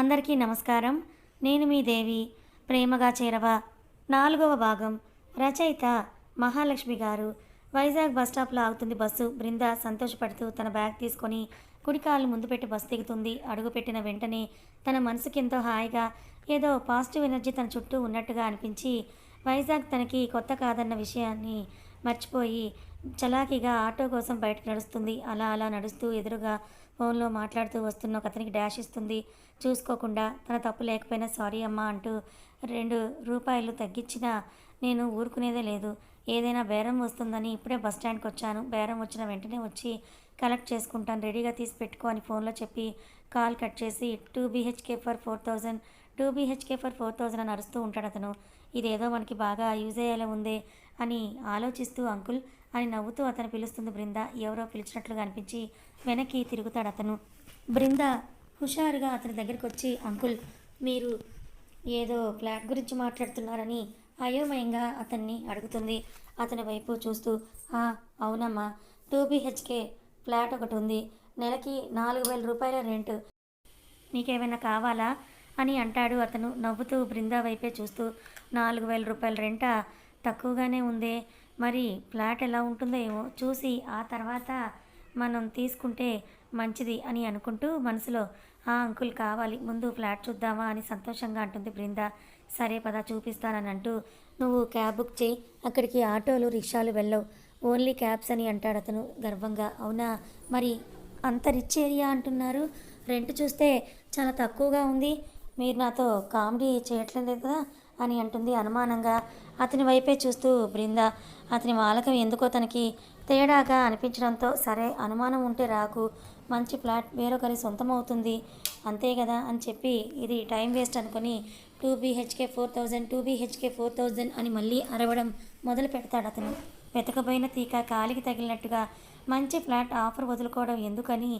అందరికీ నమస్కారం. నేను మీ దేవి ప్రేమగా చేరవా. నాలుగవ భాగం రచయిత మహాలక్ష్మి గారు. వైజాగ్ బస్ స్టాప్లో ఆగుతుంది బస్సు. బృంద సంతోషపడుతూ తన బ్యాగ్ తీసుకొని కుడి కాళ్ళు ముందు పెట్టి బస్సు దిగుతుంది. అడుగుపెట్టిన వెంటనే తన మనసుకి ఎంతో హాయిగా ఏదో పాజిటివ్ ఎనర్జీ తన చుట్టూ ఉన్నట్టుగా అనిపించి వైజాగ్ తనకి కొత్త కాదన్న విషయాన్ని మర్చిపోయి చలాకీగా ఆటో కోసం బయటకు నడుస్తుంది. అలా అలా నడుస్తూ ఎదురుగా ఫోన్లో మాట్లాడుతూ వస్తున్న ఒక అతనికి డాష్ ఇస్తుంది. చూసుకోకుండా తన తప్పు లేకపోయినా సారీ అమ్మా అంటూ రెండు రూపాయలు తగ్గించినా నేను ఊరుకునేదే లేదు. ఏదైనా బేరం వస్తుందని ఇప్పుడే బస్ స్టాండ్కి వచ్చాను. బేరం వచ్చిన వెంటనే వచ్చి కలెక్ట్ చేసుకుంటాను. రెడీగా తీసి పెట్టుకో అని ఫోన్లో చెప్పి కాల్ కట్ చేసి two BHK for four thousand two BHK for four thousand అని అరుస్తూ ఉంటాడు అతను. ఇదేదో మనకి బాగా యూజ్ అయ్యేలా ఉందే అని ఆలోచిస్తూ అంకుల్ అని నవ్వుతూ అతను పిలుస్తుంది బృంద. ఎవరో పిలిచినట్లుగా అనిపించి వెనక్కి తిరుగుతాడు అతను. బృంద హుషారుగా అతని దగ్గరికి వచ్చి అంకుల్ మీరు ఏదో ఫ్లాట్ గురించి మాట్లాడుతున్నారని అయోమయంగా అతన్ని అడుగుతుంది. అతని వైపు చూస్తూ "ఆ, అవునమ్మా. టూ బీహెచ్కే ఫ్లాట్ ఒకటి ఉంది. నెలకి నాలుగు వేల రూపాయల రెంట్. నీకేమైనా కావాలా? అని అంటాడు అతను. నవ్వుతూ బృందా వైపే చూస్తూ నాలుగు వేల రూపాయల రెంట? తక్కువగానే ఉందే. మరి ఫ్లాట్ ఎలా ఉంటుందో ఏమో చూసి ఆ తర్వాత మనం తీసుకుంటే మంచిది అని అనుకుంటూ మనసులో ఆ అంకుల్ కావాలి ముందు ఫ్లాట్ చూద్దామా అని సంతోషంగా అంటుంది బృంద. సరే పదా చూపిస్తానని అంటూ నువ్వు క్యాబ్ బుక్ చేయి అక్కడికి ఆటోలు రిక్షాలు వెళ్ళవు. ఓన్లీ క్యాబ్స్ అని అంటాడు అతను గర్వంగా. అవునా? మరి అంత రిచ్ ఏరియా అంటున్నారు? రెంట్ చూస్తే చాలా తక్కువగా ఉంది. మీరు నాతో కామెడీ చేయట్లేదు కదా? అని అంటుంది అనుమానంగా. అతని వైపే చూస్తూ బృంద అతని వాలకం ఎందుకో తనకి తేడాగా అనిపించడంతో సరే అనుమానం ఉంటే రాకు. మంచి ఫ్లాట్ వేరొకరి సొంతం అవుతుంది అంతే కదా అని చెప్పి ఇది టైం వేస్ట్ అనుకొని two BHK four thousand two BHK four thousand అని మళ్ళీ అరవడం మొదలు పెడతాడు అతను. వెతకబోయిన తీక కాలికి తగిలినట్టుగా మంచి ఫ్లాట్ ఆఫర్ వదులుకోవడం ఎందుకని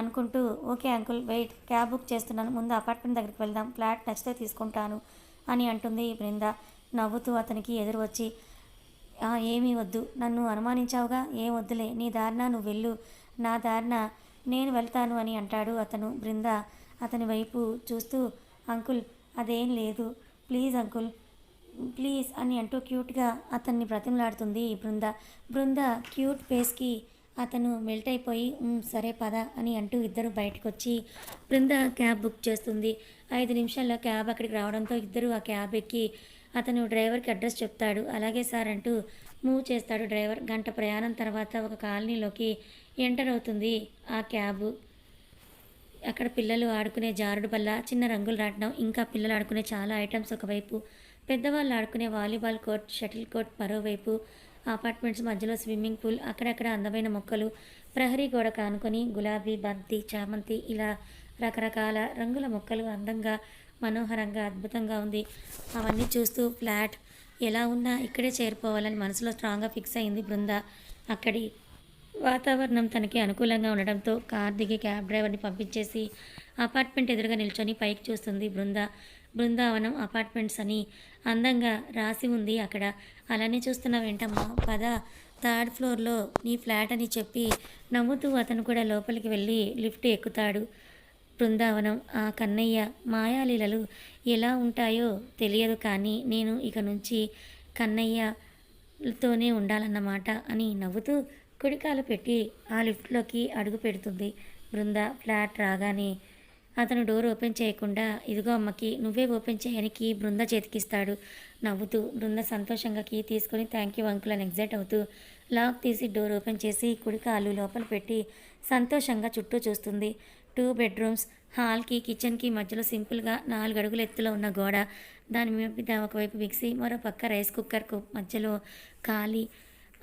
అనుకుంటూ okay uncle wait cab book చేస్తున్నాను. ముందు అపార్ట్మెంట్ దగ్గరికి వెళ్దాం. ఫ్లాట్ నచ్చితే తీసుకుంటాను. అని అంటుంది బృంద. నవ్వుతూ అతనికి ఎదురు వచ్చి ఏమీ వద్దు. నన్ను అనుమానించావుగా? ఏం వద్దులే. నీ దారిన నువ్వు వెళ్ళు. నా దారిన నేను వెళ్తాను అని అంటాడు అతను. బృంద అతని వైపు చూస్తూ అంకుల్ అదేం లేదు. ప్లీజ్ అంకుల్ ప్లీజ్ అని అంటూ క్యూట్గా అతన్ని బ్రతిమలాడుతుంది బృంద. బృంద క్యూట్ ఫేస్కి అతను మెల్ట్ అయిపోయి సరే పద అని అంటూ ఇద్దరు బయటకు వచ్చి బృంద క్యాబ్ బుక్ చేస్తుంది. ఐదు నిమిషాల్లో క్యాబ్ అక్కడికి రావడంతో ఇద్దరు ఆ క్యాబ్ ఎక్కి అతను డ్రైవర్కి అడ్రస్ చెప్తాడు. అలాగే సార్ అంటూ మూవ్ చేస్తాడు డ్రైవర్. గంట ప్రయాణం తర్వాత ఒక కాలనీలోకి ఎంటర్ అవుతుంది ఆ క్యాబ్. అక్కడ పిల్లలు ఆడుకునే జారుడు బల్ల చిన్న రంగులు రాటడం ఇంకా పిల్లలు ఆడుకునే చాలా ఐటమ్స్ ఒకవైపు పెద్దవాళ్ళు ఆడుకునే వాలీబాల్ కోర్ట్ షటిల్ కోర్ట్ మరోవైపు అపార్ట్మెంట్స్ మధ్యలో స్విమ్మింగ్ పూల్ అక్కడక్కడ అందమైన మొక్కలు ప్రహరీ గోడ కానుకొని గులాబీ బంతి చామంతి ఇలా రకరకాల రంగుల మొక్కలు అందంగా మనోహరంగా అద్భుతంగా ఉంది. అవన్నీ చూస్తూ ఫ్లాట్ ఎలా ఉన్నా ఇక్కడే చేరిపోవాలని మనసులో స్ట్రాంగ్గా ఫిక్స్ అయింది బృంద. అక్కడి వాతావరణం తనకి అనుకూలంగా ఉండడంతో కార్ దిగి క్యాబ్ డ్రైవర్ని పంపించేసి అపార్ట్మెంట్ ఎదురుగా నిల్చొని పైకి చూస్తుంది బృంద. బృందావనం అపార్ట్మెంట్స్ అని అందంగా రాసి ఉంది అక్కడ. అలానే చూస్తున్న వెంటమ్మా పద థర్డ్ ఫ్లోర్లో నీ ఫ్లాట్ అని చెప్పి నవ్వుతూ అతను కూడా లోపలికి వెళ్ళి లిఫ్ట్ ఎక్కుతాడు. బృందావనం ఆ కన్నయ్య మాయాలీలలు ఎలా ఉంటాయో తెలియదు కానీ నేను ఇక నుంచి కన్నయ్యతోనే ఉండాలన్నమాట అని నవ్వుతూ కుడికాలు పెట్టి ఆ లిఫ్ట్లోకి అడుగు పెడుతుంది. బృంద ఫ్లాట్ రాగానే అతను డోర్ ఓపెన్ చేయకుండా ఇదిగో అమ్మకి నువ్వే ఓపెన్ చేయని కీ బృంద చేతికిస్తాడు. నవ్వుతూ బృంద సంతోషంగా కీ తీసుకొని థ్యాంక్ యూ అంకుల్ అని ఎగ్జైట్ అవుతూ లాక్ తీసి డోర్ ఓపెన్ చేసి కుడికాలు లోపల పెట్టి సంతోషంగా చుట్టూ చూస్తుంది. టూ బెడ్రూమ్స్ హాల్కి కిచెన్కి మధ్యలో సింపుల్గా నాలుగు అడుగుల ఎత్తులో ఉన్న గోడ. దాని మీద ఒకవైపు మిక్సీ మరో పక్క రైస్ కుక్కర్కు మధ్యలో ఖాళీ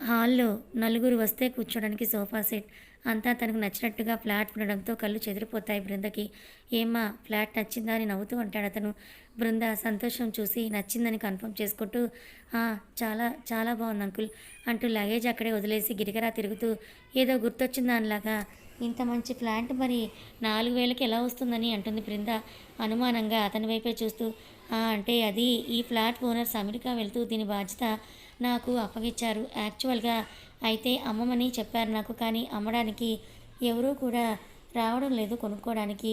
హాల్లో నలుగురు వస్తే కూర్చోడానికి సోఫా సెట్. అంతా తనకు నచ్చినట్టుగా ఫ్లాట్ ఉండడంతో కళ్ళు చెదిరిపోతాయి బృందకి. ఏమ్మా ఫ్లాట్ నచ్చిందా అని నవ్వుతూ అంటాడు అతను. బృంద సంతోషం చూసి నచ్చిందని కన్ఫర్మ్ చేసుకుంటూ "ఆ, చాలా చాలా బాగుంది అంకుల్ అంటూ లగేజ్ అక్కడే వదిలేసి గిరిగరా తిరుగుతూ ఏదో గుర్తొచ్చిన దానిలాగా ఇంత మంచి ఫ్లాట్ మరి నాలుగు వేలకి ఎలా వస్తుందని అంటుంది బృంద అనుమానంగా అతని వైపే చూస్తూ అంటే అది ఈ ఫ్లాట్ ఓనర్స్ అమెరికా వెళ్తూ దీని బాధ్యత నాకు అప్పగించారు. యాక్చువల్గా అయితే అమ్మమని చెప్పారు నాకు కానీ అమ్మడానికి ఎవరూ కూడా రావడం లేదు కొనుక్కోవడానికి.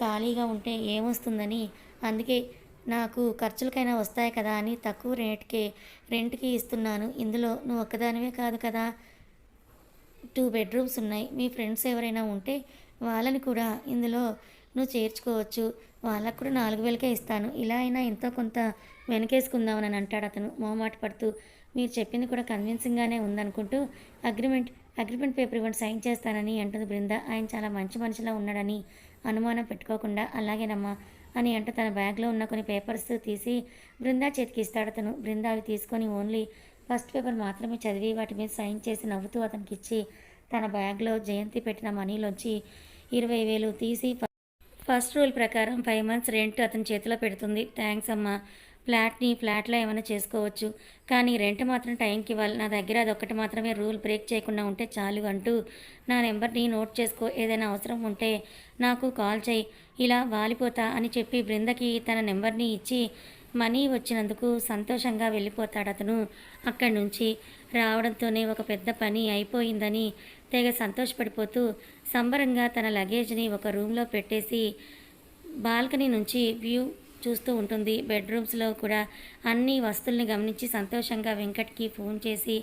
ఖాళీగా ఉంటే ఏమొస్తుందని. అందుకే నాకు ఖర్చులకైనా వస్తాయి కదా అని తక్కువ రేట్కే రెంట్కి ఇస్తున్నాను. ఇందులో నువ్వు ఒక్కదానివే కాదు కదా. టూ బెడ్రూమ్స్ ఉన్నాయి. మీ ఫ్రెండ్స్ ఎవరైనా ఉంటే వాళ్ళని కూడా ఇందులో నువ్వు చేర్చుకోవచ్చు. వాళ్ళకు కూడా నాలుగు వేలకే ఇస్తాను. ఇలా అయినా ఎంతో కొంత వెనకేసుకుందామని అని అంటాడు అతను. మొహమాట పడుతూ మీరు చెప్పింది కూడా కన్విన్సింగ్గానే ఉందనుకుంటూ అగ్రిమెంట్ అగ్రిమెంట్ పేపర్ ఇవ్వండి సైన్ చేస్తానని అంటుంది బృంద. ఆయన చాలా మంచి మనిషిలా ఉన్నాడని అనుమానం పెట్టుకోకుండా అలాగేనమ్మా అని అంటూ తన బ్యాగ్లో ఉన్న కొన్ని పేపర్స్ తీసి బృందా చేతికి ఇస్తాడు అతను. బృందా అవి తీసుకొని ఓన్లీ ఫస్ట్ పేపర్ మాత్రమే చదివి వాటి మీద సైన్ చేసి నవ్వుతూ అతనికి ఇచ్చి తన బ్యాగ్లో జయంతి పెట్టిన మనీలోంచి ఇరవై వేలు తీసి ఫస్ట్ రూల్ ప్రకారం ఫైవ్ మంత్స్ రెంట్ అతని చేతిలో పెడుతుంది. థ్యాంక్స్ అమ్మా. ఫ్లాట్ని ఫ్లాట్లో ఏమైనా చేసుకోవచ్చు. కానీ రెంట్ మాత్రం టైంకి ఇవ్వాలి. నా దగ్గర అదొక్కటి మాత్రమే రూల్ బ్రేక్ చేయకుండా ఉంటే చాలు అంటూ నా నెంబర్ని నోట్ చేసుకో. ఏదైనా అవసరం ఉంటే నాకు కాల్ చేయి. ఇలా వాలిపోతా అని చెప్పి బృందకి తన నెంబర్ని ఇచ్చి మనీ వచ్చినందుకు సంతోషంగా వెళ్ళిపోతాడు అతను. అక్కడి నుంచి రావడంతోనే ఒక పెద్ద పని అయిపోయిందని తెగ సంతోషపడిపోతూ సంబరంగా తన లగేజ్ని ఒక రూమ్లో పెట్టేసి బాల్కనీ నుంచి వ్యూ చూస్తూ ఉంటుంది. బెడ్రూమ్స్లో కూడా అన్ని వస్తువుల్ని గమనించి సంతోషంగా వెంకట్కి ఫోన్ చేసి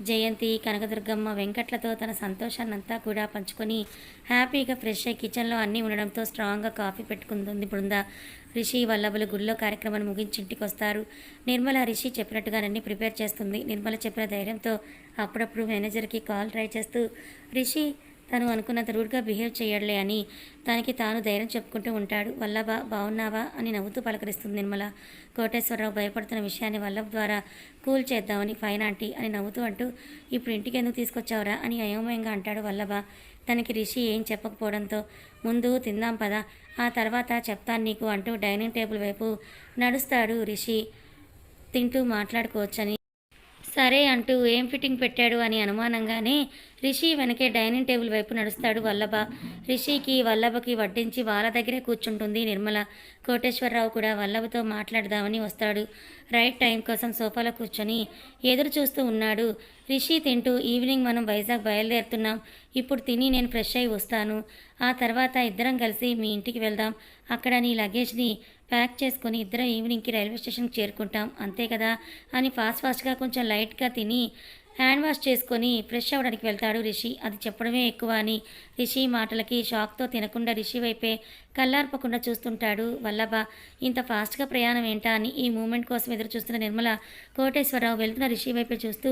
జయంతి కనకదుర్గమ్మ వెంకట్లతో తన సంతోషాన్నంతా కూడా పంచుకొని హ్యాపీగా ఫ్రెష్ అయ్యి కిచెన్లో అన్నీ ఉండడంతో స్ట్రాంగ్గా కాఫీ పెట్టుకుంటుంది బృంద. రిషి వల్లభులు గుళ్ళో కార్యక్రమాన్ని ముగించి ఇంటికి వస్తారు. నిర్మల రిషి చెప్పినట్టుగానన్నీ ప్రిపేర్ చేస్తుంది. నిర్మల చెప్పిన ధైర్యంతో అప్పుడప్పుడు మేనేజర్కి కాల్ ట్రై చేస్తూ రిషి తను అనుకున్నంత రూడ్గా బిహేవ్ చేయడలే అని తనకి తాను ధైర్యం చెప్పుకుంటూ ఉంటాడు. వల్లభా బాగున్నావా అని నవ్వుతూ పలకరిస్తుంది నిర్మల. కోటేశ్వరరావు భయపడుతున్న విషయాన్ని వల్లభ ద్వారా కూల్ చేద్దామని ఫైన్ ఆంటీ అని నవ్వుతూ అంటూ ఇప్పుడు ఇంటికి ఎందుకు తీసుకొచ్చావురా? అని అయోమయంగా అంటాడు వల్లభ. తనకి రిషి ఏం చెప్పకపోవడంతో ముందు తిందాం పదా ఆ తర్వాత చెప్తాను నీకు అంటూ డైనింగ్ టేబుల్ వైపు నడుస్తాడు రిషి. తింటూ మాట్లాడుకోవచ్చని. సరే అంటూ ఏం ఫిట్టింగ్ పెట్టాడు అని అనుమానంగానే రిషి వెనకే డైనింగ్ టేబుల్ వైపు నడుస్తాడు వల్లభ. రిషికి వల్లభకి వడ్డించి వాళ్ళ దగ్గరే కూర్చుంటుంది నిర్మల. కోటేశ్వరరావు కూడా వల్లభతో మాట్లాడదామని వస్తాడు. రైట్ టైం కోసం సోఫాలో కూర్చొని ఎదురు చూస్తూ ఉన్నాడు. రిషి తింటూ ఈవినింగ్ మనం వైజాగ్ బయలుదేరుతున్నాం. ఇప్పుడు తిని నేను ఫ్రెష్ అయి వస్తాను. ఆ తర్వాత ఇద్దరం కలిసి మీ ఇంటికి వెళ్దాం. అక్కడ నీ లగేజ్ని ప్యాక్ చేసుకొని ఇద్దరం ఈవినింగ్కి రైల్వే స్టేషన్కి చేరుకుంటాం. అంతే కదా? అని ఫాస్ట్ ఫాస్ట్గా కొంచెం లైట్గా తిని హ్యాండ్ వాష్ చేసుకొని ఫ్రెష్ అవ్వడానికి వెళ్తాడు రిషి. అది చెప్పడమే ఎక్కువ అని రిషి మాటలకి షాక్తో తినకుండా రిషి వైపే కళ్ళార్పకుండా చూస్తుంటాడు. వల్లభ ఇంత ఫాస్ట్గా ప్రయాణం ఏంటా అని ఈ మూమెంట్ కోసం ఎదురు చూస్తున్న నిర్మల కోటేశ్వరరావు వెళ్తున్న రిషి వైపే చూస్తూ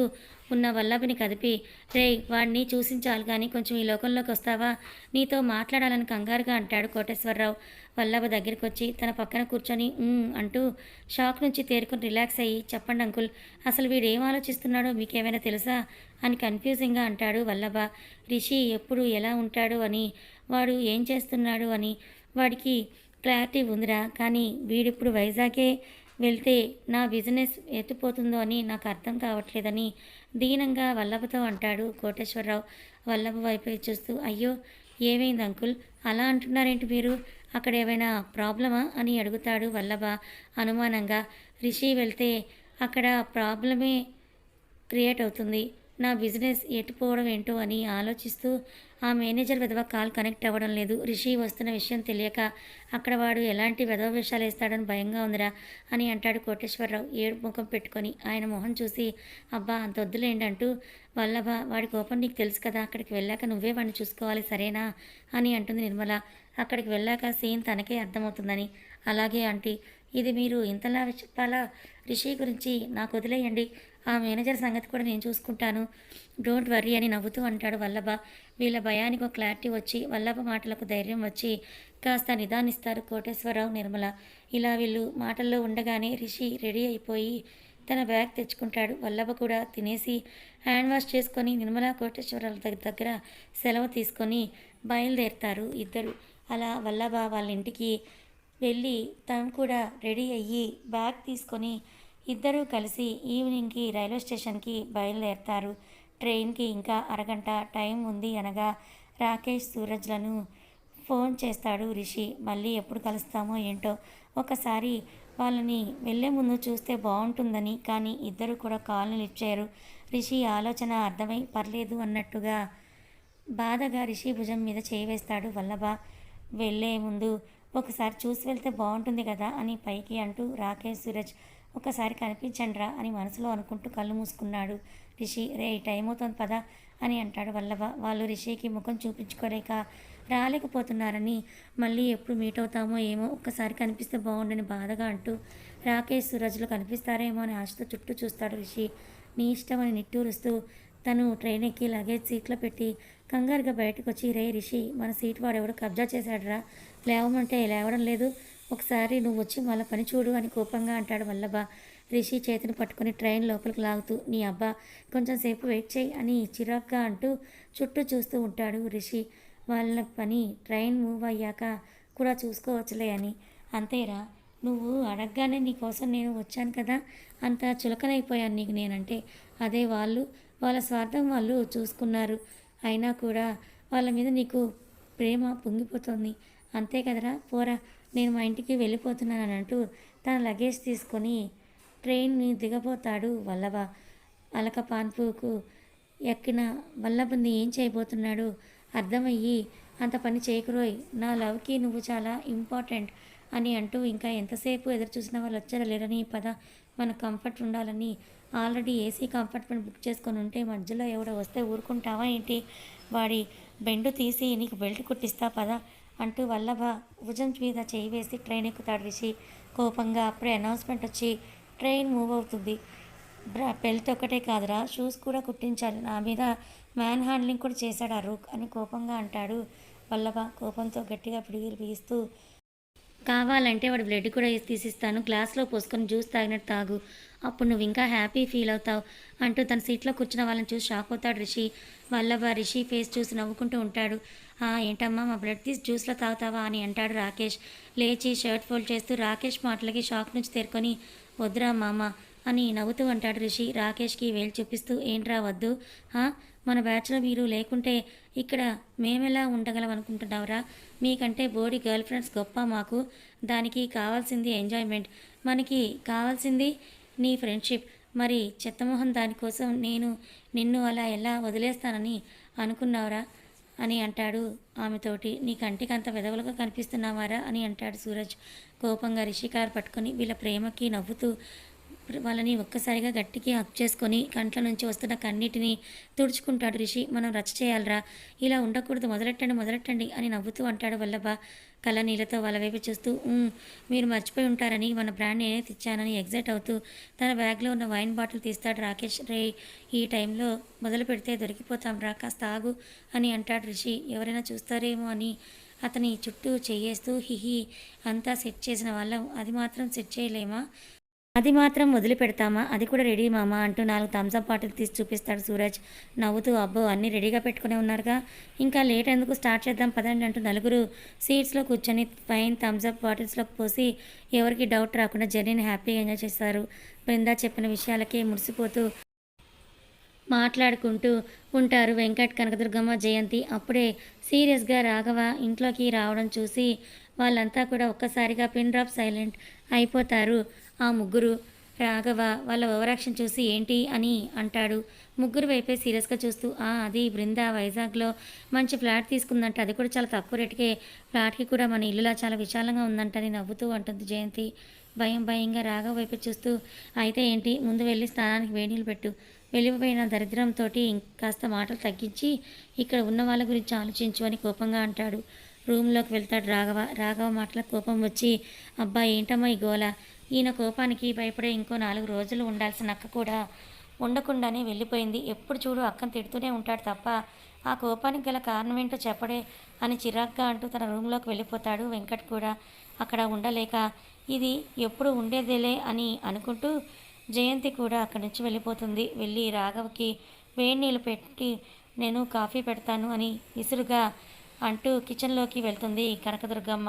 ఉన్న వల్లభిని కదిపి రే వాడిని చూసించాలి కానీ కొంచెం ఈ లోకంలోకి వస్తావా? నీతో మాట్లాడాలని కంగారుగా అంటాడు కోటేశ్వరరావు. వల్లభ దగ్గరికి వచ్చి తన పక్కన కూర్చొని అంటూ షాక్ నుంచి తేరుకుని రిలాక్స్ అయ్యి చెప్పండి అంకుల్ అసలు వీడు ఏం ఆలోచిస్తున్నాడో మీకేమైనా తెలుసా? అని కన్ఫ్యూజింగ్గా అంటాడు వల్లభ. రిషి ఎప్పుడు ఎలా ఉంటాడు అని వాడు ఏం చేస్తున్నాడు అని వాడికి క్లారిటీ ఉందిరా. కానీ వీడిప్పుడు వైజాగే వెళ్తే నా బిజినెస్ ఎత్తిపోతుందో అని నాకు అర్థం కావట్లేదని దీనంగా వల్లభతో అంటాడు కోటేశ్వరరావు. వల్లభ వైపు చూస్తూ అయ్యో ఏమైంది అంకుల్? అలా అంటున్నారేంటి మీరు? అక్కడ ఏమైనా ప్రాబ్లమా అని అడుగుతాడు వల్లభ అనుమానంగా. రిషి వెళ్తే అక్కడ ప్రాబ్లమే క్రియేట్ అవుతుంది. నా బిజినెస్ ఎటుపోవడం ఏంటో అని ఆలోచిస్తూ ఆ మేనేజర్ విధవ కాల్ కనెక్ట్ అవ్వడం లేదు. రిషి వస్తున్న విషయం తెలియక అక్కడ వాడు ఎలాంటి విధవ విషయాలు వేస్తాడని భయంగా ఉందిరా అని అంటాడు కోటేశ్వరరావు ఏడు ముఖం పెట్టుకొని. ఆయన మొహం చూసి అబ్బా అంత వద్దులేండి అంటూ వల్లభ వాడి కోపం నీకు తెలుసు కదా అక్కడికి వెళ్ళాక నువ్వే వాడిని చూసుకోవాలి సరేనా? అని అంటుంది నిర్మల. అక్కడికి వెళ్ళాక సీన్ తనకే అర్థమవుతుందని. అలాగే ఆంటీ ఇది మీరు ఇంతలా చెప్పాలా? రిషి గురించి నాకు వదిలేయండి ఆ మేనేజర్ సంగతి కూడా నేను చూసుకుంటాను. డోంట్ వర్రీ అని నవ్వుతూ అంటాడు వల్లభ. వీళ్ళ భయానికి ఒక క్లారిటీ వచ్చి వల్లభ మాటలకు ధైర్యం వచ్చి కాస్త నిదానిస్తారు కోటేశ్వరరావు నిర్మల. ఇలా వీళ్ళు మాటల్లో ఉండగానే రిషి రెడీ అయిపోయి తన బ్యాగ్ తెచ్చుకుంటాడు. వల్లభ కూడా తినేసి హ్యాండ్ వాష్ చేసుకొని నిర్మల కోటేశ్వరరావు దగ్గర దగ్గర సెలవు తీసుకొని బయలుదేరుతారు ఇద్దరు. అలా వల్లభ వాళ్ళ ఇంటికి వెళ్ళి తను కూడా రెడీ అయ్యి బ్యాగ్ తీసుకొని ఇద్దరూ కలిసి ఈవినింగ్కి రైల్వే స్టేషన్కి బయలుదేరుతారు. ట్రైన్కి ఇంకా అరగంట టైం ఉంది అనగా రాకేష్ సూరజ్లను ఫోన్ చేస్తాడు రిషి. మళ్ళీ ఎప్పుడు కలుస్తామో ఏంటో ఒకసారి వాళ్ళని వెళ్ళే ముందు చూస్తే బాగుంటుందని కానీ ఇద్దరు కూడా కాల్ని లిఫ్ట్ చేయరు. రిషి ఆలోచన అర్థమై పర్లేదు అన్నట్టుగా బాధగా రిషి భుజం మీద చేయి వేస్తాడు. వల్లభ వెళ్ళే ముందు ఒకసారి చూసి వెళ్తే బాగుంటుంది కదా అని పైకి అంటూ రాకేష్ సూరజ్ ఒకసారి కనిపించండిరా అని మనసులో అనుకుంటూ కళ్ళు మూసుకున్నాడు. రిషి రే టైం అవుతుంది పదా అని అంటాడు వల్లభ. వాళ్ళు రిషికి ముఖం చూపించుకోలేక రాలేకపోతున్నారని మళ్ళీ ఎప్పుడు మీట్ అవుతామో ఏమో ఒక్కసారి కనిపిస్తే బాగుండని బాధగా అంటూ రాకేష్ సూరజ్లు కనిపిస్తారేమో అని ఆశతో చుట్టూ చూస్తాడు రిషి. నీ ఇష్టమని నిట్టూరుస్తూ తను ట్రైన్ ఎక్కి లగేజ్ సీట్లో పెట్టి కంగారుగా బయటకు వచ్చి రే రిషి మన సీట్ వాడు ఎవడో కబ్జా చేశాడురా. లేవమంటే లేవడం లేదు. ఒకసారి నువ్వు వచ్చి మళ్ళీ పని చూడు అని కోపంగా అంటాడు వల్లభ. రిషి చేతిని పట్టుకొని ట్రైన్ లోపలికి లాగుతూ నీ అబ్బా కొంచెం సేపు వెయిట్ చేయి అని చిరాగ్గా అంటూ చుట్టూ చూస్తూ ఉంటాడు రిషి. వాళ్ళ పని ట్రైన్ మూవ్ అయ్యాక కూడా చూసుకోవచ్చులే అని. అంతేరా నువ్వు అడగగానే నీకోసం నేను వచ్చాను కదా అంత చులకనైపోయాను నీకు నేనంటే. అదే వాళ్ళు వాళ్ళ స్వార్థం వాళ్ళు చూసుకున్నారు. అయినా కూడా వాళ్ళ మీద నీకు ప్రేమ పొంగిపోతుంది. అంతే కదరా పోరా నేను మా ఇంటికి వెళ్ళిపోతున్నాను అంటూ తన లగేజ్ తీసుకొని ట్రైన్ని దిగబోతాడు వల్లభ. అలక పాన్పుకు ఎక్కిన వల్లభుని ఏం చేయబోతున్నాడు? అర్థమయ్యి అంత పని చేయకురోయ్ నా లవ్కి నువ్వు చాలా ఇంపార్టెంట్ అని అంటూ ఇంకా ఎంతసేపు ఎదురు చూసిన వాళ్ళు వచ్చారా లేరని పద మన కంఫర్ట్ ఉండాలని ఆల్రెడీ ఏసీ కంపార్ట్మెంట్ బుక్ చేసుకొని ఉంటే మధ్యలో ఎవడో వస్తే ఊరుకుంటావా ఏంటి? వాడి బెండు తీసి నీకు బెల్ట్ కుట్టిస్తా పదా. అంటూ వల్లభ భుజం మీద చేయి వేసి ట్రైన్ ఎక్కుతాడు రిషి కోపంగా అప్పుడే అనౌన్స్మెంట్ వచ్చి ట్రైన్ మూవ్ అవుతుంది. బ్రా బెల్ట్ ఒకటే కాదురా షూస్ కూడా కుట్టించాలి. నా మీద మ్యాన్ హ్యాండ్లింగ్ కూడా చేశాడు ఆ రూక్ అని కోపంగా అంటాడు వల్లభ. కోపంతో గట్టిగా పిడిగిలు బిగిస్తూ కావాలంటే వాడు బ్లడ్ కూడా తీసిస్తాను గ్లాస్లో పోసుకొని జ్యూస్ తాగినట్టు తాగు. అప్పుడు నువ్వు ఇంకా హ్యాపీ ఫీల్ అవుతావు అంటూ తన సీట్లో కూర్చున్న వాళ్ళని చూసి షాక్ అవుతాడు రిషి. వల్లభ రిషి ఫేస్ చూసి నవ్వుకుంటూ ఉంటాడు. ఏంటమ్మా మా బ్లడ్ తీసి జ్యూస్లో తాగుతావా? అని అంటాడు రాకేష్. లేచి షర్ట్ ఫోల్డ్ చేస్తూ రాకేష్ మాటలకి షాక్ నుంచి తేరుకొని వద్దురా మామ అని నవ్వుతూ అంటాడు రిషి. రాకేష్కి వేలు చూపిస్తూ ఏంట్రా వద్దు? మన బ్యాచ్లో మీరు లేకుంటే ఇక్కడ మేమెలా ఉండగలం అనుకుంటున్నావురా? మీకంటే బోడి గర్ల్ ఫ్రెండ్స్ గొప్ప మాకు. దానికి కావాల్సింది ఎంజాయ్మెంట్. మనకి కావాల్సింది నీ ఫ్రెండ్షిప్. మరి చెత్తమోహన్ దానికోసం నేను నిన్ను అలా ఎలా వదిలేస్తానని అనుకున్నావురా అని అంటాడు ఆమెతోటి. నీ కంటికి అంత కనిపిస్తున్నావారా అని అంటాడు సూరజ్. కోపంగా రిషికార్ పట్టుకొని వీళ్ళ ప్రేమకి నవ్వుతూ వాళ్ళని ఒక్కసారిగా గట్టికి అప్ చేసుకొని కంట్ల నుంచి వస్తున్న కన్నీటిని తుడుచుకుంటాడు రిషి. మనం రచ్చ చేయాలరా. ఇలా ఉండకూడదు. మొదలెట్టండి మొదలెట్టండి అని నవ్వుతూ అంటాడు వల్లభ. కళ్ళ నీళ్ళతో వాళ్ళ వైపు చూస్తూ మీరు మర్చిపోయి ఉంటారని మన బ్రాండ్ నేనే తెచ్చానని ఎగ్జైట్ అవుతూ తన బ్యాగ్లో ఉన్న వైన్ బాటిల్ తీస్తాడు రాకేష్. రే ఈ టైంలో మొదలు పెడితే దొరికిపోతాం రా కాస్త ఆగు అని అంటాడు రిషి. ఎవరైనా చూస్తారేమో అని అతని చుట్టూ చేయేస్తూ హిహి అంతా సెట్ చేసిన వాళ్ళం. అది మాత్రం సెట్ చేయలేమా? అది మాత్రం వదిలి పెడతామా అది కూడా రెడీ మామా అంటూ నాలుగు థమ్సప్ బాటిల్ తీసి చూపిస్తాడు సూరజ్. నవ్వుతూ అబ్బో అన్నీ రెడీగా పెట్టుకునే ఉన్నారుగా. ఇంకా లేట్ ఎందుకు? స్టార్ట్ చేద్దాం పదండి అంటూ నలుగురు సీట్స్లో కూర్చొని పైన థమ్స్అప్ బాటిల్స్లో పోసి ఎవరికి డౌట్ రాకుండా జర్నీని హ్యాపీగా ఎంజాయ్ చేస్తారు. బృందా చెప్పిన విషయాలకే మురిసిపోతూ మాట్లాడుకుంటూ ఉంటారు వెంకట్ కనకదుర్గమ్మ జయంతి. అప్పుడే సీరియస్గా రాఘవ ఇంట్లోకి రావడం చూసి వాళ్ళంతా కూడా ఒక్కసారిగా పిన్ డ్రాప్ సైలెంట్ అయిపోతారు. ఆ ముగ్గురు రాఘవ వాళ్ళ ఓవరాక్షన్ చూసి ఏంటి అని అంటాడు. ముగ్గురు వైపే సీరియస్గా చూస్తూ ఆ అది బృంద వైజాగ్లో మంచి ఫ్లాట్ తీసుకుందంట. అది కూడా చాలా తక్కువ రేటుకే. ఫ్లాట్కి కూడా మన ఇల్లులా చాలా విశాలంగా ఉందంట అని నవ్వుతూ అంటుంది జయంతి. భయం భయంగా రాఘవ వైపు చూస్తూ అయితే ఏంటి? ముందు వెళ్ళి స్నానానికి వేణీలు పెట్టు. వెళ్ళిపోయిన దరిద్రంతో కాస్త మాటలు తగ్గించి ఇక్కడ ఉన్న వాళ్ళ గురించి ఆలోచించు అని కోపంగా అంటాడు. రూమ్లోకి వెళ్తాడు రాఘవ. రాఘవ మాటల కోపం వచ్చి అబ్బా ఏంటమ్మా ఈ గోల? ఈయన కోపానికి భయపడే ఇంకో నాలుగు రోజులు ఉండాల్సిన అక్క కూడా ఉండకుండానే వెళ్ళిపోయింది. ఎప్పుడు చూడు అక్కను తిడుతూనే ఉంటాడు తప్ప ఆ కోపానికి గల కారణం ఏంటో చెప్పడే అని చిరాగ్గా అంటూ తన రూమ్లోకి వెళ్ళిపోతాడు వెంకట్ కూడా. అక్కడ ఉండలేక ఇది ఎప్పుడు ఉండేదేలే అని అనుకుంటూ జయంతి కూడా అక్కడి నుంచి వెళ్ళిపోతుంది. వెళ్ళి రాఘవ్కి వేడి నీళ్ళు పెట్టి నేను కాఫీ పెడతాను అని విసురుగా అంటూ కిచెన్లోకి వెళ్తుంది కనకదుర్గమ్మ.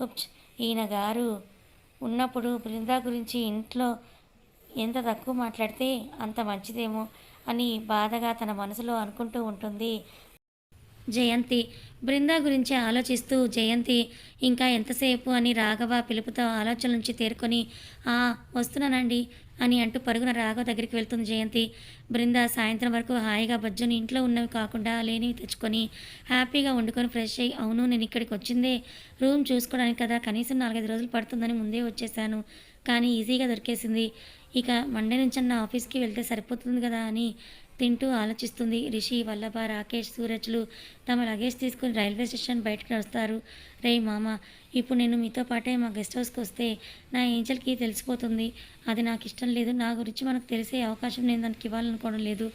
ఉప్చ్! ఈయన గారు ఉన్నప్పుడు బృందా గురించి ఇంట్లో ఎంత తక్కువ మాట్లాడితే అంత మంచిదేమో అని బాధగా తన మనసులో అనుకుంటూ ఉంటుంది. జయంతి బృందా గురించి ఆలోచిస్తూ జయంతి ఇంకా ఎంతసేపు అని రాఘవ పిలుపుతో ఆలోచన నుంచి తేరుకొని వస్తున్నానండి. అని అంటూ పరుగున రాఘవ దగ్గరికి వెళ్తుంది జయంతి. బృంద సాయంత్రం వరకు హాయిగా బజ్జుని ఇంట్లో ఉన్నవి కాకుండా లేనివి తెచ్చుకొని హ్యాపీగా వండుకొని ఫ్రెష్ అయ్యి అవును నేను ఇక్కడికి వచ్చిందే. రూమ్ చూసుకోవడానికి కదా కనీసం నాలుగైదు రోజులు పడుతుందని ముందే వచ్చేసాను కానీ ఈజీగా దొరికేసింది. ఇక మండే నుంచి నా ఆఫీస్కి వెళ్తే సరిపోతుంది కదా అని తింటూ ఆలోచిస్తుంది. రిషి వల్లభ రాకేష్ సూరజ్లు తమ లగేజ్ తీసుకుని రైల్వే స్టేషన్ బయటకు వస్తారు రే మామ ఇప్పుడు నేను మీతో పాటే మా గెస్ట్ హౌస్కి వస్తే నా ఏంజల్కి తెలిసిపోతుంది. అది నాకు ఇష్టం లేదు. నా గురించి మనకు తెలిసే అవకాశం నేను దానికి ఇవ్వాలనుకోవడం లేదు.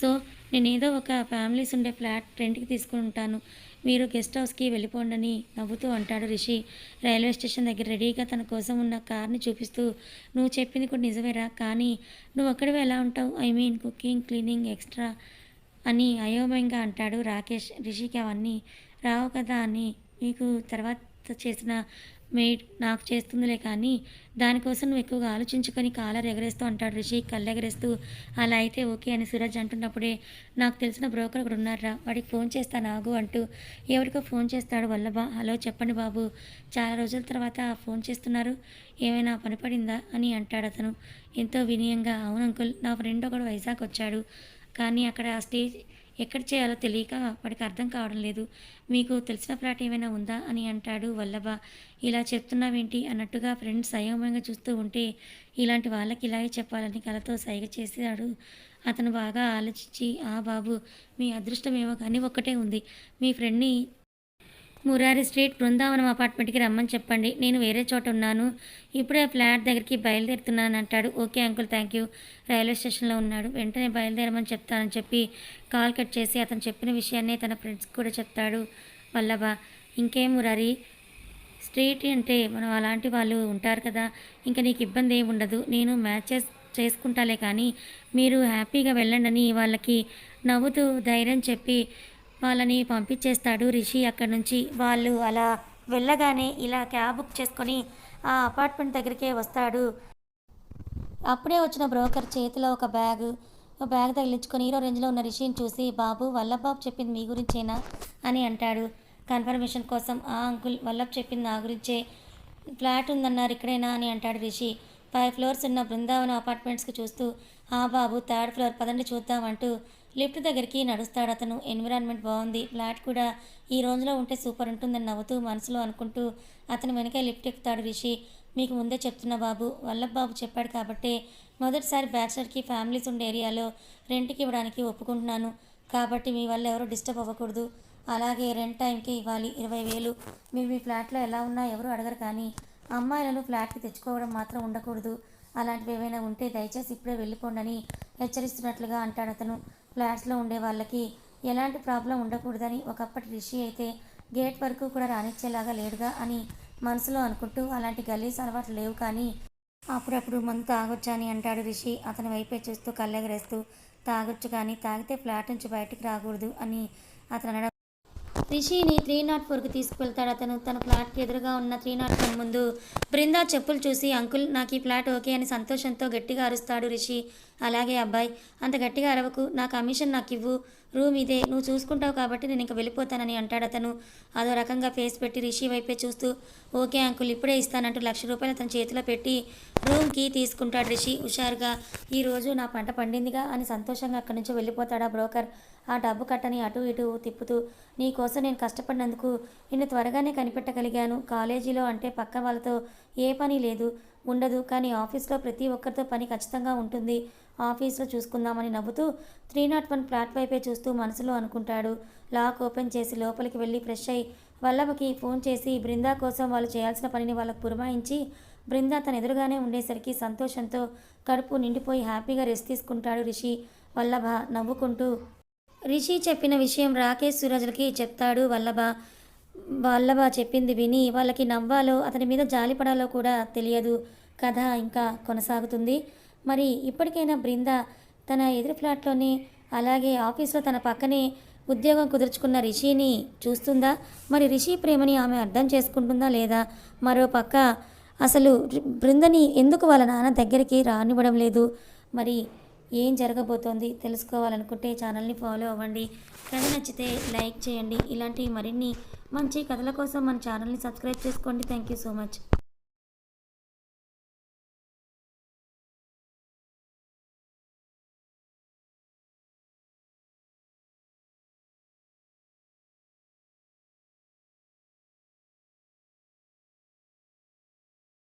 సో నేను ఏదో ఒక ఫ్యామిలీస్ ఉండే ఫ్లాట్ రెంట్కి తీసుకుని ఉంటాను. మీరు గెస్ట్ హౌస్కి వెళ్ళిపోండని నవ్వుతూ అంటాడు రిషి. రైల్వే స్టేషన్ దగ్గర రెడీగా తన కోసం ఉన్న కార్ని చూపిస్తూ నువ్వు చెప్పింది కూడా నిజమేరా? కానీ నువ్వు ఒక్కడివే ఎలా ఉంటావు? I mean cooking cleaning extra? అని అయోమయంగా అంటాడు రాకేష్. రిషికి అవన్నీ రావు కదా అని మీకు తర్వాత చేసిన మేడ్ నాకు చేస్తుందిలే కానీ దానికోసం నువ్వు ఎక్కువగా ఆలోచించుకొని కాలర్ ఎగరేస్తూ అంటాడు రిషి కళ్ళు ఎగరేస్తూ అలా అయితే ఓకే అని సూరజ్ అంటున్నప్పుడే నాకు తెలిసిన బ్రోకర్ ఒకడు ఉన్నారా వాడికి ఫోన్ చేస్తాను ఆగు అంటూ ఎవరికో ఫోన్ చేస్తాడు వల్లభ. హలో చెప్పండి బాబు చాలా రోజుల తర్వాత ఫోన్ చేస్తున్నారు ఏమైనా పని పడిందా అని అంటాడు అతను. ఎంతో వినయంగా అవును అంకుల్ నా ఫ్రెండ్ ఒకడు వైజాగ్ వచ్చాడు కానీ అక్కడ ఆ స్టేజ్ ఎక్కడ చేయాలో తెలియక వాడికి అర్థం కావడం లేదు. మీకు తెలిసిన ఫ్లాట్ ఏమైనా ఉందా? అని అంటాడు వల్లభ. ఇలా చెప్తున్నావేంటి? అన్నట్టుగా ఫ్రెండ్స్ అయోమయంగా చూస్తూ ఉంటే ఇలాంటి వాళ్ళకి ఇలాగే చెప్పాలని కలతో సైగ చేశాడు అతను బాగా ఆలోచించి ఆ బాబు మీ అదృష్టం ఏమో కానీ ఒక్కటే ఉంది. మీ ఫ్రెండ్ని మురారి స్ట్రీట్ బృందావనం అపార్ట్మెంట్కి రమ్మని చెప్పండి. నేను వేరే చోట ఉన్నాను. ఇప్పుడే ఫ్లాట్ దగ్గరికి బయలుదేరుతున్నాను అంటాడు. Okay uncle thank you. Railway స్టేషన్లో ఉన్నాడు. వెంటనే బయలుదేరమని చెప్తానని చెప్పి కాల్ కట్ చేసి అతను చెప్పిన విషయాన్నే తన ఫ్రెండ్స్కి కూడా చెప్తాడు. వల్లభ ఇంకేం మురారి? స్ట్రీట్ అంటే మనం అలాంటి వాళ్ళు ఉంటారు కదా. ఇంకా నీకు ఇబ్బంది ఏమి ఉండదు. నేను మ్యాచెస్ చేసుకుంటాలే కానీ మీరు హ్యాపీగా వెళ్ళండి అని వాళ్ళకి నవ్వుతూ ధైర్యం చెప్పి వాళ్ళని పంపించేస్తాడు రిషి అక్కడి నుంచి. వాళ్ళు అలా వెళ్ళగానే ఇలా క్యాబ్ బుక్ చేసుకొని ఆ అపార్ట్మెంట్ దగ్గరికే వస్తాడు. అప్పుడే వచ్చిన బ్రోకర్ చేతిలో ఒక బ్యాగ్ ఒక బ్యాగ్ తగిలించుకొని హీరో రేంజ్లో ఉన్న రిషిని చూసి బాబు వల్లభాబు చెప్పింది మీ గురించేనా? అని అంటాడు. కన్ఫర్మేషన్ కోసం ఆ అంకుల్ వల్లభ్ చెప్పింది నా గురించే. ఫ్లాట్ ఉందన్నారు ఇక్కడేనా? అని అంటాడు రిషి. ఫైవ్ ఫ్లోర్స్ ఉన్న బృందావన అపార్ట్మెంట్స్కి చూస్తూ ఆ బాబు థర్డ్ ఫ్లోర్ పదండి చూద్దాం అంటూ లిఫ్ట్ దగ్గరికి నడుస్తాడు. అతను ఎన్విరాన్మెంట్ బాగుంది. ఫ్లాట్ కూడా ఈ రోజులో ఉంటే సూపర్ ఉంటుందని నవ్వుతూ మనసులో అనుకుంటూ అతను వెనక లిఫ్ట్ ఎక్కుతాడు రిషి. మీకు ముందే చెప్తున్నా బాబు. వల్లభ్ బాబు చెప్పాడు కాబట్టే మొదటిసారి బ్యాచిలర్కి ఫ్యామిలీస్ ఉండే ఏరియాలో రెంట్కి ఇవ్వడానికి ఒప్పుకుంటున్నాను. కాబట్టి మీ వల్ల ఎవరు డిస్టర్బ్ అవ్వకూడదు. అలాగే రెంట్ టైంకి ఇవ్వాలి. ఇరవై వేలు. మీరు మీ ఫ్లాట్లో ఎలా ఉన్నా ఎవరు అడగరు కానీ అమ్మాయిలను ఫ్లాట్కి తెచ్చుకోవడం మాత్రం ఉండకూడదు. అలాంటివి ఏవైనా ఉంటే దయచేసి ఇప్పుడే వెళ్ళిపోండి అని హెచ్చరిస్తున్నట్లుగా అంటాడు అతను. ఫ్లాట్స్లో ఉండే వాళ్ళకి ఎలాంటి ప్రాబ్లం ఉండకూడదని ఒకప్పటి రిషి అయితే గేట్ వరకు కూడా రానిచ్చేలాగా లేడుగా అని మనసులో అనుకుంటూ అలాంటి గలీజ్ అలవాట్లు లేవు కానీ అప్పుడప్పుడు మందు తాగొచ్చు అని అంటాడు రిషి. అతని వైపే చూస్తూ కళ్ళెగరేస్తూ తాగొచ్చు కానీ తాగితే ఫ్లాట్ నుంచి బయటికి రాకూడదు అని అతను అనడం రిషిని త్రీ నాట్ ఫోర్కి తీసుకువెళ్తాడు అతను తన ఫ్లాట్కి ఎదురుగా ఉన్న త్రీ నాట్ ఫోర్ ముందు బృందా చెప్పులు చూసి అంకుల్ నాకు ఈ ఫ్లాట్ ఓకే అని సంతోషంతో గట్టిగా అరుస్తాడు రిషి. అలాగే అబ్బాయి అంత గట్టిగా అరవకు. నా కమిషన్ నాకు ఇవ్వు. రూమ్ ఇదే. నువ్వు చూసుకుంటావు కాబట్టి నేను ఇంకా వెళ్ళిపోతానని అంటాడు అతను. అదో రకంగా ఫేస్ పెట్టి రిషి వైపే చూస్తూ ఓకే అంకుల్ ఇప్పుడే ఇస్తానంటూ లక్ష రూపాయలు అతని చేతిలో పెట్టి రూమ్కి తీసుకుంటాడు రిషి. హుషారుగా ఈరోజు నా పంట పండిందిగా అని సంతోషంగా అక్కడి నుంచి ఆ బ్రోకర్. ఆ డబ్బు కట్టని అటు ఇటు తిప్పుతూ నీ కోసం నేను కష్టపడినందుకు నిన్ను త్వరగానే కనిపెట్టగలిగాను. కాలేజీలో అంటే పక్క వాళ్ళతో ఏ పని లేదు ఉండదు. కానీ ఆఫీస్లో ప్రతి ఒక్కరితో పని ఖచ్చితంగా ఉంటుంది. ఆఫీస్లో చూసుకుందామని నవ్వుతూ త్రీ నాట్ వన్ ఫ్లాట్ వైపే చూస్తూ మనసులో అనుకుంటాడు. లాక్ ఓపెన్ చేసి లోపలికి వెళ్ళి ఫ్రెష్ అయి వల్లభకి ఫోన్ చేసి బృందా కోసం వాళ్ళు చేయాల్సిన పనిని వాళ్ళకు పురమాయించి బృందా తన ఎదురుగానే ఉండేసరికి సంతోషంతో కడుపు నిండిపోయి హ్యాపీగా రెస్ట్ తీసుకుంటాడు రిషి. వల్లభ నవ్వుకుంటూ రిషి చెప్పిన విషయం రాకేష్ సూరజ్లకి చెప్తాడు వల్లభ. వల్లభ చెప్పింది విని వాళ్ళకి నవ్వాలో అతని మీద జాలిపడాలో కూడా తెలియదు. కథ ఇంకా కొనసాగుతుంది. మరి ఇప్పటికైనా బృంద తన ఎదురు ఫ్లాట్లోనే అలాగే ఆఫీస్లో తన పక్కనే ఉద్యోగం కుదుర్చుకున్న రిషిని చూస్తుందా? మరి రిషి ప్రేమని ఆమె అర్థం చేసుకుంటుందా లేదా? మరో పక్క అసలు బృందని ఎందుకు వాళ్ళ నాన్న దగ్గరికి రానివ్వడం లేదు? మరి ఏం జరగబోతోంది తెలుసుకోవాలనుకుంటే ఛానల్ని ఫాలో అవ్వండి. కథ నచ్చితే లైక్ చేయండి. ఇలాంటి మరిన్ని మంచి కథల కోసం మన ఛానల్ని సబ్స్క్రైబ్ చేసుకోండి. Thank you so much.